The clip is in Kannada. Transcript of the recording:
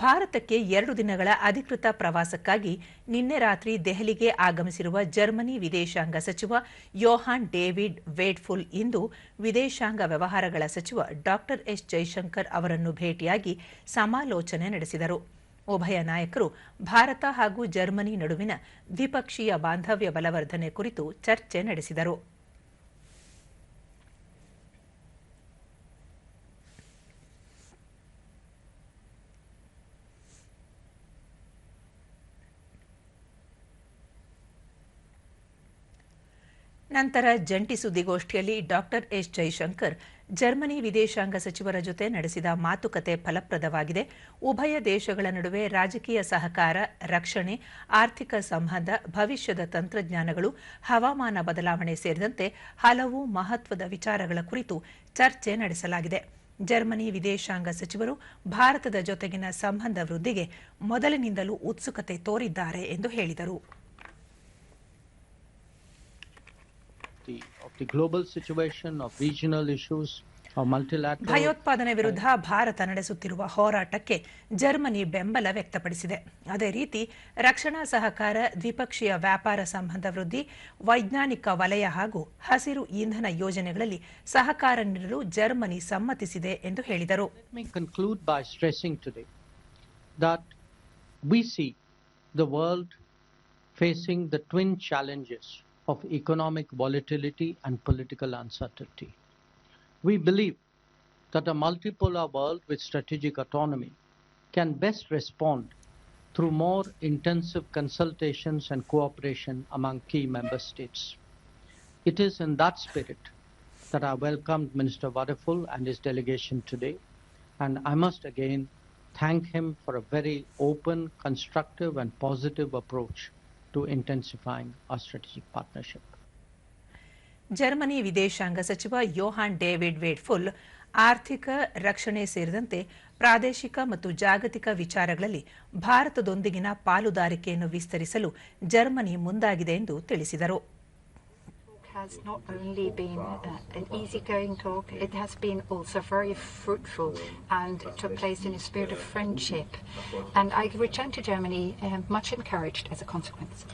ಭಾರತಕ್ಕೆ ಎರಡು ದಿನಗಳ ಅಧಿಕೃತ ಪ್ರವಾಸಕ್ಕಾಗಿ ನಿನ್ನೆ ರಾತ್ರಿ ದೆಹಲಿಗೆ ಆಗಮಿಸಿರುವ ಜರ್ಮನಿ ವಿದೇಶಾಂಗ ಸಚಿವ ಯೋಹಾನ್ ಡೇವಿಡ್ ವೇಡ್ಫುಲ್ ಇಂದು ವಿದೇಶಾಂಗ ವ್ಯವಹಾರಗಳ ಸಚಿವ ಡಾ ಎಸ್ ಜೈಶಂಕರ್ ಅವರನ್ನು ಭೇಟಿಯಾಗಿ ಸಮಾಲೋಚನೆ ನಡೆಸಿದರು. ಉಭಯ ನಾಯಕರು ಭಾರತ ಹಾಗೂ ಜರ್ಮನಿ ನಡುವಿನ ದ್ವಿಪಕ್ಷೀಯ ಬಾಂಧವ್ಯ ಬಲವರ್ಧನೆ ಕುರಿತು ಚರ್ಚೆ ನಡೆಸಿದರು. ನಂತರ ಜಂಟಿ ಸುದ್ದಿಗೋಷ್ಠಿಯಲ್ಲಿ ಡಾಕ್ಟರ್ ಎಸ್ ಜೈಶಂಕರ್, ಜರ್ಮನಿ ವಿದೇಶಾಂಗ ಸಚಿವರ ಜೊತೆ ನಡೆಸಿದ ಮಾತುಕತೆ ಫಲಪ್ರದವಾಗಿದೆ. ಉಭಯ ದೇಶಗಳ ನಡುವೆ ರಾಜಕೀಯ ಸಹಕಾರ, ರಕ್ಷಣೆ, ಆರ್ಥಿಕ ಸಂಬಂಧ, ಭವಿಷ್ಯದ ತಂತ್ರಜ್ಞಾನಗಳು, ಹವಾಮಾನ ಬದಲಾವಣೆ ಸೇರಿದಂತೆ ಹಲವು ಮಹತ್ವದ ವಿಚಾರಗಳ ಕುರಿತು ಚರ್ಚೆ ನಡೆಸಲಾಗಿದೆ. ಜರ್ಮನಿ ವಿದೇಶಾಂಗ ಸಚಿವರು ಭಾರತದ ಜೊತೆಗಿನ ಸಂಬಂಧ ವೃದ್ಧಿಗೆ ಮೊದಲಿನಿಂದಲೂ ಉತ್ಸುಕತೆ ತೋರಿದ್ದಾರೆ ಎಂದು ಹೇಳಿದರು. Of of the global situation of regional issues of multilateral ಭಯೋತ್ಪಾದನೆ ವಿರುದ್ಧ ಭಾರತ ನಡೆಸುತ್ತಿರುವ ಹೋರಾಟಕ್ಕೆ ಜರ್ಮನಿ ಬೆಂಬಲ ವ್ಯಕ್ತಪಡಿಸಿದೆ. ಅದೇ ರೀತಿ ರಕ್ಷಣಾ ಸಹಕಾರ ದ್ವಿಪಕ್ಷೀಯ ವ್ಯಾಪಾರ ಸಂಬಂಧ ವೃದ್ಧಿ ವೈಜ್ಞಾನಿಕ ವಲಯ ಹಾಗೂ ಹಸಿರು ಇಂಧನ ಯೋಜನೆಗಳಲ್ಲಿ ಸಹಕಾರ ನೀಡಲು ಜರ್ಮನಿ ಸಮ್ಮತಿಸಿದೆ ಎಂದು ಹೇಳಿದರು. Conclude by stressing today that we see the world facing the twin challenges of economic volatility and political uncertainty. We believe that a multipolar world with strategic autonomy can best respond through more intensive consultations and cooperation among key member states. It is in that spirit that I welcomed Minister Wadaful and his delegation today, and I must again thank him for a very open, constructive, and positive approach to intensifying our strategic partnership. Germany ವಿದೇಶಾಂಗ ಸಚಿವ ಯೋಹಾನ್ ಡೇವಿಡ್ ವೇಡ್ಫುಲ್ ಆರ್ಥಿಕ ರಕ್ಷಣೆ ಸೇರಿದಂತೆ ಪ್ರಾದೇಶಿಕ ಮತ್ತು ಜಾಗತಿಕ ವಿಚಾರಗಳಲ್ಲಿ ಭಾರತದೊಂದಿಗಿನ ಪಾಲುದಾರಿಕೆಯನ್ನು ವಿಸ್ತರಿಸಲು ಜರ್ಮನಿ ಮುಂದಾಗಿದೆ ಎಂದು ತಿಳಿಸಿದರು has not only been uh, an easygoing talk, it has been also very fruitful and took place in a spirit of friendship. And I returned to Germany um, much encouraged as a consequence.